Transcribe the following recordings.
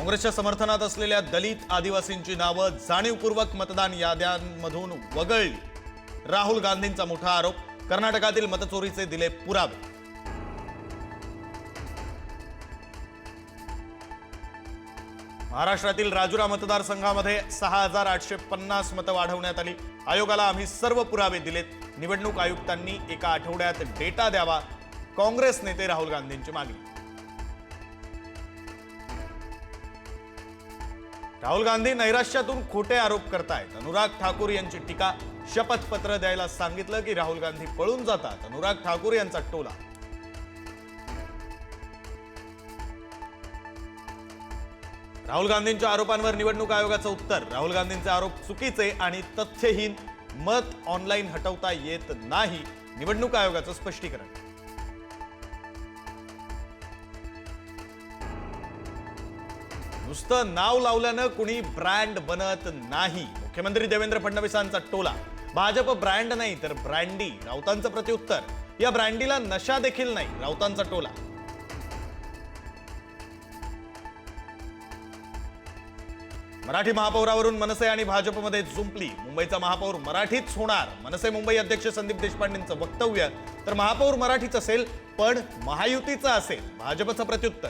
काँग्रेसच्या समर्थनात असलेल्या दलित आदिवासींची नावं जाणीवपूर्वक मतदान याद्यांमधून वगळली. राहुल गांधींचा मोठा आरोप कर्नाटकातील मतचोरीचे दिले पुरावे. महाराष्ट्रातील राजुरा मतदारसंघामध्ये सहा हजार आठशे पन्नास मतं वाढवण्यात आली. आयोगाला आम्ही सर्व पुरावे दिलेत. निवडणूक आयुक्तांनी एका आठवड्यात डेटा द्यावा काँग्रेस नेते राहुल गांधींची मागणी. राहुल गांधी नैराश्यातून खोटे आरोप करतायत. अनुराग ठाकूर यांची टीका शपथपत्र द्यायला सांगितलं की राहुल गांधी पळून जातात. अनुराग ठाकूर यांचा टोला. राहुल गांधींच्या आरोपांवर निवडणूक आयोगाचं उत्तर. राहुल गांधींचे आरोप चुकीचे आणि तथ्यहीन. मत ऑनलाईन हटवता येत नाही. निवडणूक आयोगाचं स्पष्टीकरण. नुसतं नाव लावल्यानं कुणी ब्रँड बनत नाही. मुख्यमंत्री देवेंद्र फडणवीसांचा टोला. भाजप ब्रँड नाही तर ब्रँडी. राऊतांचं प्रत्युत्तर. या ब्रँडीला नशा देखील नाही राऊतांचा टोला. मराठी महापौरावरून मनसे आणि भाजपमध्ये जुंपली. मुंबईचा महापौर मराठीच होणार. मनसे मुंबई अध्यक्ष संदीप देशपांडेंचं वक्तव्य. तर महापौर मराठीच असेल पण महायुतीचं असेल. भाजपचं प्रत्युत्तर.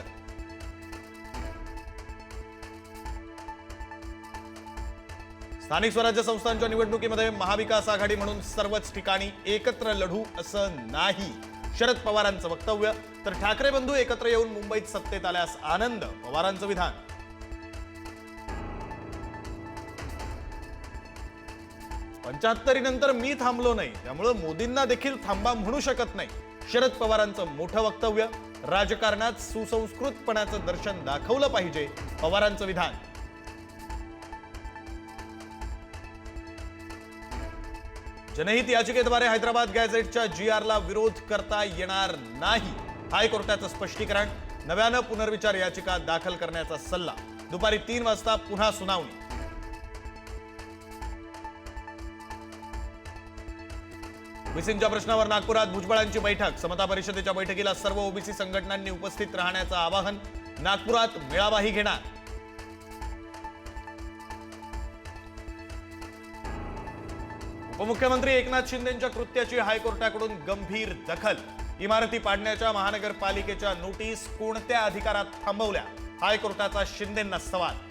स्थानिक स्वराज्य संस्थांच्या निवडणुकीमध्ये महाविकास आघाडी म्हणून सर्वच ठिकाणी एकत्र लढू असं नाही. शरद पवारांचं वक्तव्य. तर ठाकरे बंधू एकत्र येऊन मुंबईत सत्तेत आल्यास आनंद पवारांचं विधान. पंच्याहत्तरी नंतर मी थांबलो नाही. त्यामुळं मोदींना देखील थांबा म्हणू शकत नाही. शरद पवारांचं मोठं वक्तव्य. राजकारणात सुसंस्कृतपणाचं दर्शन दाखवलं पाहिजे. पवारांचं विधान. जनहित याचिकेद्वारे हैदराबाद गॅझेटच्या जी आरला विरोध करता येणार नाही. हायकोर्टाचं स्पष्टीकरण नव्यानं पुनर्विचार याचिका दाखल करण्याचा सल्ला. दुपारी तीन वाजता पुन्हा सुनावणी. ओबीसींच्या प्रश्नावर नागपुरात भुजबळांची बैठक. समता परिषदेच्या बैठकीला सर्व ओबीसी संघटनांनी उपस्थित राहण्याचं आवाहन. नागपुरात मेळावाही घेणार. उपमुख्यमंत्री एकनाथ शिंदेच्या कृत्याची हायकोर्टाकडून गंभीर दखल. इमारती पाडण्याच्या महानगरपालिकेच्या नोटीस कोणत्या अधिकारात थांबवल्या? हायकोर्टाचा शिंदेंना सवाल.